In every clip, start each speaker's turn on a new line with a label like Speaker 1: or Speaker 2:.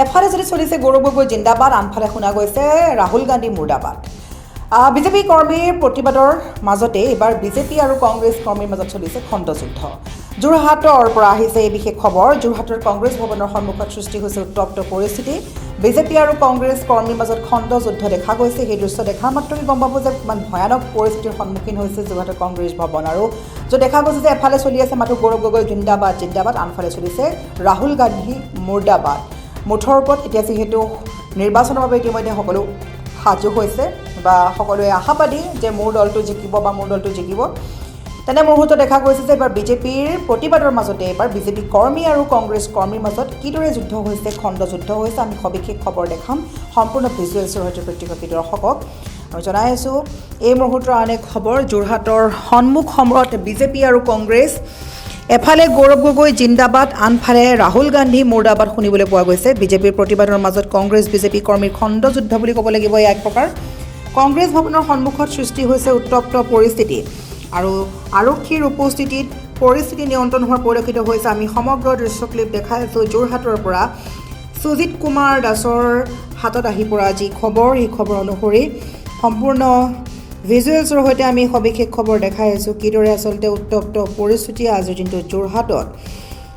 Speaker 1: এফালে যদি চলিছে গৌৰৱ গগৈ জিন্দাবাদ আনফালে শুনা গৈছে ৰাহুল গান্ধী মুৰ্দাবাদ। বিজেপি কৰ্মীৰ প্ৰতিবাদৰ মাজতে এইবাৰ বিজেপি আৰু কংগ্ৰেছ কৰ্মীৰ মাজত চলিছে খণ্ডযুদ্ধ যোৰহাটৰ পৰা আহিছে এই বিশেষ খবৰ। যোৰহাটৰ কংগ্ৰেছ ভৱনৰ সন্মুখত সৃষ্টি হৈছে উত্তপ্ত পৰিস্থিতি। বিজেপি আৰু কংগ্ৰেছ কৰ্মীৰ মাজত খণ্ডযুদ্ধ দেখা গৈছে। সেই দৃশ্য দেখাৰ মাত্ৰকে গম পাব যে কিমান ভয়ানক পৰিস্থিতিৰ সন্মুখীন হৈছে যোৰহাটৰ কংগ্ৰেছ ভৱন আৰু য'ত দেখা গৈছে যে এফালে চলি আছে মাথো গৌৰৱ গগৈ জিন্দাবাদ জিন্দাবাদ আনফালে চলিছে ৰাহুল গান্ধী মুৰ্দাবাদ। মুঠৰ ওপৰত এতিয়া যিহেতু নিৰ্বাচনৰ বাবে ইতিমধ্যে সকলো সাজু হৈছে বা সকলোৱে আশাবাদী যে মোৰ দলটো জিকিব বা মোৰ দলটো জিকিব। তেনে মুহূৰ্তত দেখা গৈছে যে এইবাৰ বিজেপিৰ প্ৰতিবাদৰ মাজতে এইবাৰ বিজেপি কৰ্মী আৰু কংগ্ৰেছ কৰ্মীৰ মাজত কিদৰে যুদ্ধ হৈছে খণ্ড যুদ্ধ হৈছে আমি সবিশেষ খবৰ দেখাম সম্পূৰ্ণ ভিজুৱেলছৰ সৈতে প্ৰত্যেকটি দৰ্শকক। আমি জনাই আছোঁ এই মুহূৰ্তৰ আন এক খবৰ যোৰহাটৰ সন্মুখ সমৰত বিজেপি আৰু কংগ্ৰেছ। এফালে গৌৰৱ গগৈ জিন্দাবাদ আনফালে ৰাহুল গান্ধী মুৰ্দাবাদ শুনিবলৈ পোৱা গৈছে। বিজেপিৰ প্ৰতিবাদৰ মাজত কংগ্ৰেছ বিজেপি কৰ্মীৰ খণ্ডযুদ্ধ বুলি ক'ব লাগিব এয়া এক প্ৰকাৰ। কংগ্ৰেছ ভৱনৰ সন্মুখত সৃষ্টি হৈছে উত্তপ্ত পৰিস্থিতি আৰু আৰক্ষীৰ উপস্থিতিত পৰিস্থিতি নিয়ন্ত্ৰণ হোৱা পৰিলক্ষিত হৈছে। আমি সমগ্ৰ দৃশ্য ক্লিপ দেখাই আছোঁ। যোৰহাটৰ পৰা সুজিত কুমাৰ দাসৰ হাতত আহি পৰা যি খবৰ সেই খবৰ অনুসৰি সম্পূৰ্ণ ভিজুৱেলছৰ সৈতে আমি সবিশেষ খবৰ দেখাই আছোঁ। কিদৰে আচলতে উত্তপ্ত পৰিস্থিতি আজিৰ দিনটো যোৰহাটত?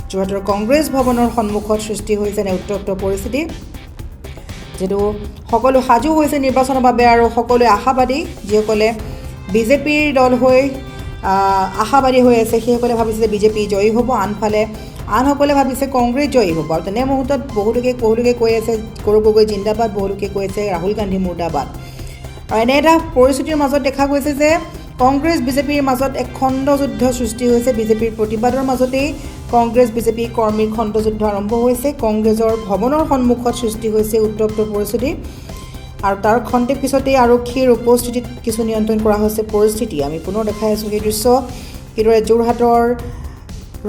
Speaker 1: যোৰহাটৰ কংগ্ৰেছ ভৱনৰ সন্মুখত সৃষ্টি হৈছে এনে উত্তপ্ত পৰিস্থিতি যিটো সকলো সাজু হৈছে নিৰ্বাচনৰ বাবে আৰু সকলোৱে আশাবাদী যিসকলে বিজেপিৰ দল হৈ আশাবাদী হৈ আছে সেইসকলে ভাবিছে যে বিজেপি জয়ী হ'ব আনফালে আনসকলে ভাবিছে কংগ্ৰেছ জয়ী হ'ব। আৰু তেনে মুহূৰ্তত বহুলোকে বহুলোকে কৈ আছে গৌৰৱ গগৈ জিন্দাবাদ বহুলোকে কৈ আছে ৰাহুল গান্ধী মুৰ্দাবাদ। আৰু এনে এটা পৰিস্থিতিৰ মাজত দেখা গৈছে যে কংগ্ৰেছ বিজেপিৰ মাজত এক খণ্ডযুদ্ধ সৃষ্টি হৈছে। বিজেপিৰ প্ৰতিবাদৰ মাজতেই কংগ্ৰেছ বিজেপি কৰ্মীৰ খণ্ডযুদ্ধ আৰম্ভ হৈছে। কংগ্ৰেছৰ ভৱনৰ সন্মুখত সৃষ্টি হৈছে উত্তপ্ত পৰিস্থিতি। আৰু তাৰ খন্তেক পিছতেই আৰক্ষীৰ উপস্থিতিত কিছু নিয়ন্ত্ৰণ কৰা হৈছে পৰিস্থিতি। আমি পুনৰ দেখাই আছোঁ সেই দৃশ্য। কিদৰে যোৰহাটৰ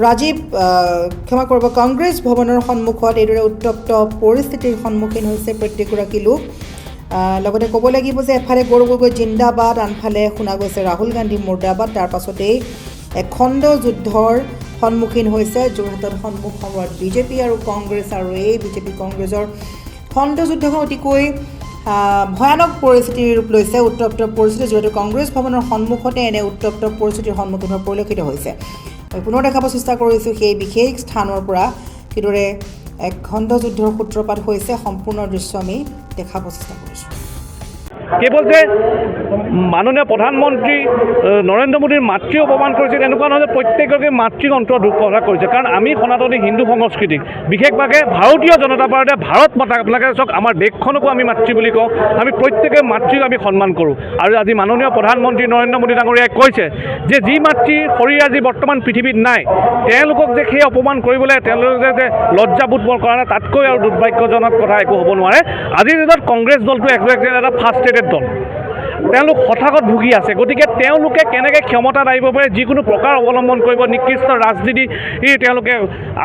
Speaker 1: ৰাজীৱ ক্ষমা কৰিব কংগ্ৰেছ ভৱনৰ সন্মুখত এইদৰে উত্তপ্ত পৰিস্থিতিৰ সন্মুখীন হৈছে প্ৰত্যেকগৰাকী লোক। লগতে ক'ব লাগিব যে এফালে গৌৰৱ গগৈ জিন্দাবাদ, আনফালে শুনা গৈছে ৰাহুল গান্ধী মুৰ্দাবাদ। তাৰ পাছতেই এক খণ্ড যুদ্ধৰ সন্মুখীন হৈছে। যোৰহাটত সন্মুখ সময়ত বিজেপি আৰু কংগ্ৰেছ আৰু এই বিজেপি কংগ্ৰেছৰ খণ্ড যুদ্ধখন অতিকৈ ভয়ানক পৰিস্থিতিৰ ৰূপ লৈছে। উত্তপ্ত পৰিস্থিতি, যিহেতু কংগ্ৰেছ ভৱনৰ সন্মুখতে এনে উত্তপ্ত পৰিস্থিতিৰ সন্মুখীন হোৱা পৰিলক্ষিত হৈছে। পুনৰ দেখাব চেষ্টা কৰিছোঁ সেই বিশেষ স্থানৰ পৰা কিদৰে এক খণ্ড যুদ্ধৰ সূত্ৰপাত হৈছে সম্পূৰ্ণ দৃশ্য আমি দেখাব চেষ্টা কৰিছোঁ।
Speaker 2: কেৱল যে মাননীয় প্ৰধানমন্ত্ৰী নৰেন্দ্ৰ মোদীৰ মাতৃ অপমান কৰিছে তেনেকুৱা নহয় যে প্ৰত্যেককে মাতৃক প্ৰকাশ কৰিছে। কাৰণ আমি সনাতনী হিন্দু সংস্কৃতি বিশেষভাৱে ভাৰতীয় জনতা পাৰ্টীয়ে ভাৰত মাতা, আপোনালোকে চাওক, আমাৰ দেশখনকো আমি মাতৃ বুলি কওঁ, আমি প্ৰত্যেকে মাতৃক আমি সন্মান কৰোঁ। আৰু আজি মাননীয় প্ৰধানমন্ত্ৰী নৰেন্দ্ৰ মোদী ডাঙৰীয়াই কৈছে যে যি মাতৃ শৰীৰ আজি বৰ্তমান পৃথিৱীত নাই, তেওঁলোকক যে সেই অপমান কৰিবলৈ তেওঁলোকে যে লজ্জাবোধ কৰা নাই, তাতকৈ আৰু দুৰ্ভাগ্যজনক কথা একো হ'ব নোৱাৰে। আজিৰ দিনত কংগ্ৰেছ দলটো একজেক্ট এটা ফাৰ্ষ্ট্ৰেটেড দল। তেওঁলোক হঠাৎ ভুগি আছে। গতিকে তেওঁলোকে কেনেকৈ ক্ষমতাত আহিব পাৰে, যিকোনো প্ৰকাৰ অৱলম্বন কৰিব, নিকৃষ্ট ৰাজনীতি তেওঁলোকে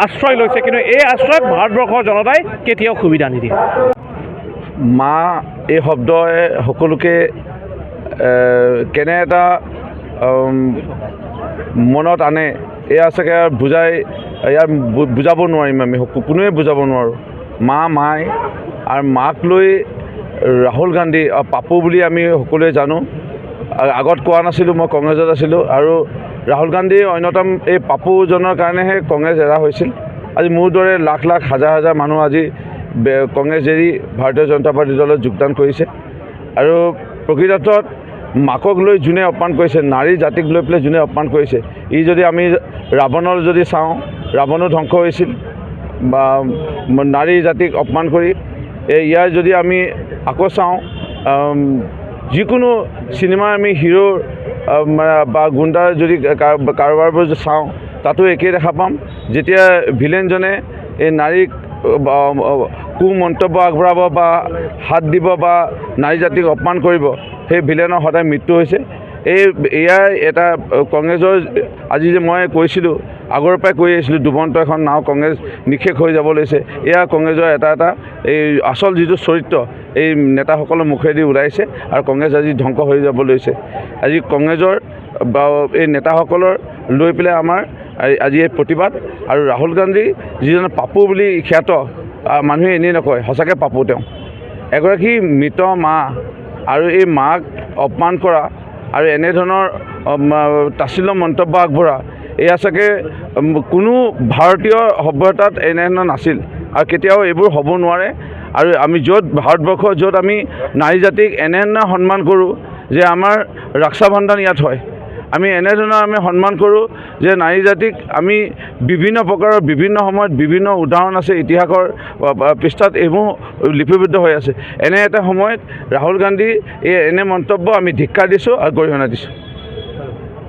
Speaker 2: আশ্ৰয় লৈছে। কিন্তু এই আশ্ৰয়ক ভাৰতবৰ্ষৰ জনতাই কেতিয়াও সুবিধা নিদিয়ে।
Speaker 3: মা, এই শব্দই সকলোকে কেনে এটা মনত আনে, এয়া চাগে বুজাই, ইয়াৰ বুজাব নোৱাৰিম আমি, কোনোৱে বুজাব নোৱাৰোঁ। মা, মাই, আৰু মাক লৈ ৰাহুল গান্ধী পাপু বুলি আমি সকলোৱে জানো। আগত কোৱা নাছিলোঁ, মই কংগ্ৰেছত আছিলোঁ। আৰু ৰাহুল গান্ধী অন্যতম এই পাপুজনৰ কাৰণেহে কংগ্ৰেছ এৰা হৈছিল। আজি মোৰ দৰে লাখ লাখ, হাজাৰ হাজাৰ মানুহ আজি কংগ্ৰেছ এৰি ভাৰতীয় জনতা পাৰ্টী দলত যোগদান কৰিছে। আৰু প্ৰকৃতাৰ্থত মাকক লৈ যোনে অপমান কৰিছে, নাৰী জাতিক লৈ পেলাই যোনে অপমান কৰিছে, ই যদি আমি ৰাৱণৰ যদি চাওঁ, ৰাৱণো ধ্বংস হৈছিল। বা, নাৰী জাতিক অপমান কৰি ইয়াৰ যদি আমি আকৌ চাওঁ যিকোনো চিনেমাৰ আমি হিৰ' আহ, মানে বা গুণ্ডাৰ যদি কাৰ- কাৰোবাৰবোৰ চাওঁ তাতো একেই দেখা পাম। যেতিয়া ভিলেনজনে এই নাৰীক বা, আহ, কুমন্তব্য আগবঢ়াব বা হাত দিব বা নাৰী জাতিক অপমান কৰিব সেই ভিলেনৰ সদায় মৃত্যু হৈছে। এই এয়াই এটা কংগ্ৰেছৰ আজি যে মই কৈছিলোঁ আগৰ পৰাই কৈ আহিছিলোঁ দুবন্ত এখন নাও কংগ্ৰেছ নিশেষ হৈ যাব লৈছে। এয়া কংগ্ৰেছৰ এটা এটা এই আচল যিটো চৰিত্ৰ এই নেতাসকলৰ মুখেদি ওলাইছে আৰু কংগ্ৰেছ আজি ধ্বংস হৈ যাব লৈছে। আজি কংগ্ৰেছৰ বা এই নেতাসকলৰ লৈ পেলাই আমাৰ আজি এই প্ৰতিবাদ। আৰু ৰাহুল গান্ধী যিজন পাপু বুলি খ্যাত মানুহে এনেই নকয় সঁচাকৈ পাপো তেওঁ। এগৰাকী মৃত মা আৰু এই মাক অপমান কৰা আৰু এনেধৰণৰ তাচিল্য মন্তব্য আগবঢ়া। এয়া চাগে কোনো ভাৰতীয় সভ্যতাত এনেধৰণৰ নাছিল। আৰু কেতিয়াও এইবোৰ হ'ব নোৱাৰে। আৰু আমি য'ত ভাৰতবৰ্ষ য'ত আমি নাৰী জাতিক এনেধৰণৰ সন্মান কৰোঁ যে আমাৰ ৰক্ষা বন্ধন ইয়াত হয়। আমি এনেধৰণৰ আমি সন্মান কৰোঁ যে নাৰী জাতিক আমি বিভিন্ন প্ৰকাৰৰ, বিভিন্ন সময়ত বিভিন্ন উদাহৰণ আছে, ইতিহাসৰ পৃষ্ঠাত এইবোৰ লিপিবদ্ধ হৈ আছে। এনে এটা সময়ত ৰাহুল গান্ধী এই এনে মন্তব্য আমি ধিক্কাৰ দিছোঁ আৰু গৰিহণা দিছোঁ।